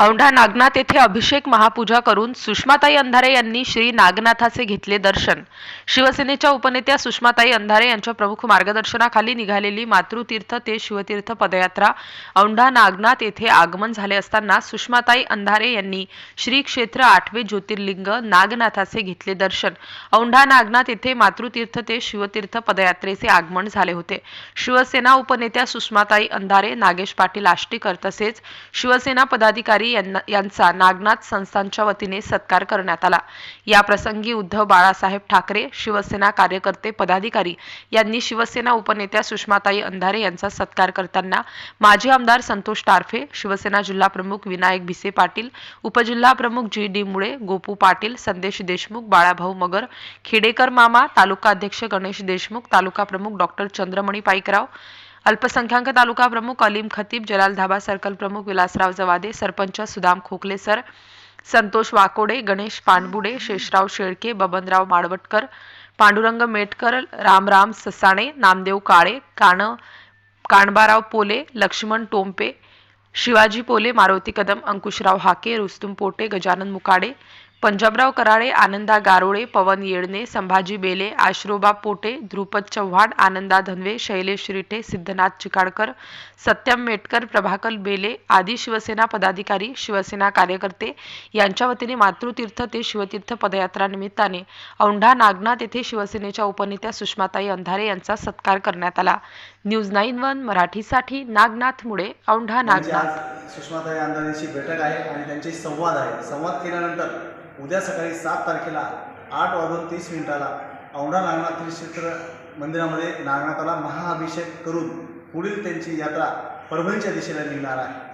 औंढा नागनाथ येथे अभिषेक महापूजा करून सुषमाताई अंधारे यांनी श्री नागनाथाचे घेतले दर्शन. शिवसेनेच्या उपनेत्या सुषमाताई अंधारे यांच्या प्रमुख मार्गदर्शनाखाली निघालेली मातृतीर्थ ते शिवतीर्थ पदयात्रा औंढा नागनाथ येथे आगमन झाले असताना सुषमाताई अंधारे यांनी श्री क्षेत्र आठवे ज्योतिर्लिंग नागनाथाचे घेतले दर्शन. औंढा नागनाथ येथे मातृतीर्थ ते शिवतीर्थ पदयात्रेचे आगमन झाले होते. शिवसेना उपनेत्या सुषमाताई अंधारे नागेश पाटील आष्टीकर तसेच शिवसेना पदाधिकारी गडकरी यांचा नागनाथ संस्थांच्या वतीने सत्कार करण्यात आला. या प्रसंगी उद्धव बाळासाहेब ठाकरे शिवसेना कार्यकर्ते पदाधिकारी यांनी शिवसेना उपनेत्या सुषमाताई अंधारे यांचा सत्कार करताना माजी आमदार संतोष टारफे शिवसेना जिल्हा प्रमुख विनायक भिसे पाटील उपजिल्हा प्रमुख जी डी मुळे गोपू पाटील संदेश देशमुख बाळाभाऊ मगर खेडेकर मामा तालुका अध्यक्ष गणेश देशमुख तालुका प्रमुख डॉक्टर चंद्रमणी पाईकराव अल्पसंख्याक तालुका प्रमुख अलीम खतीब जलाल धाबा सर्कल प्रमुख विलासराव जवादे सरपंच सुदाम खोकले सर संतोष वाकोडे गणेश पानबुडे शेषराव शेळके बबनराव माडवटकर पांडुरंग मेटकर रामराम ससाणे नामदेव काळे काण काणबाराव पोले लक्ष्मण टोंपे शिवाजी पोले मारुती कदम अंकुशराव हाके रुस्तुम पोटे गजानन मुकाडे पंजाबराव कराळे आनंदा गारोळे पवन येळणे संभाजी बेले आश्रोबा पोटे ध्रुपद चव्हाण आनंदा धनवे शैलेश रिटे सिद्धनाथ चिकाडकर सत्यम मेटकर प्रभाकर बेले आदी शिवसेना पदाधिकारी शिवसेना कार्यकर्ते यांच्या वतीने मातृतीर्थ ते शिवतीर्थ पदयात्रा निमित्ताने औंढा नागनाथ येथे शिवसेनेच्या उपनेत्या सुषमाताई अंधारे यांचा सत्कार करण्यात आला. न्यूज नाईन वन मराठीसाठी नागनाथ मुळे औंढा त्यांची नागनाथ. सुषमाताई अंधारेंची बैठक आहे आणि त्यांचे संवाद आहे. संवाद केल्यानंतर उद्या सकाळी सात तारखेला आठ वाजून तीस मिनिटाला औंढा नागनाथ क्षेत्र मंदिरामध्ये नागनाथाला महाअभिषेक करून पुढील त्यांची यात्रा परभणीच्या दिशेला निघणार आहे.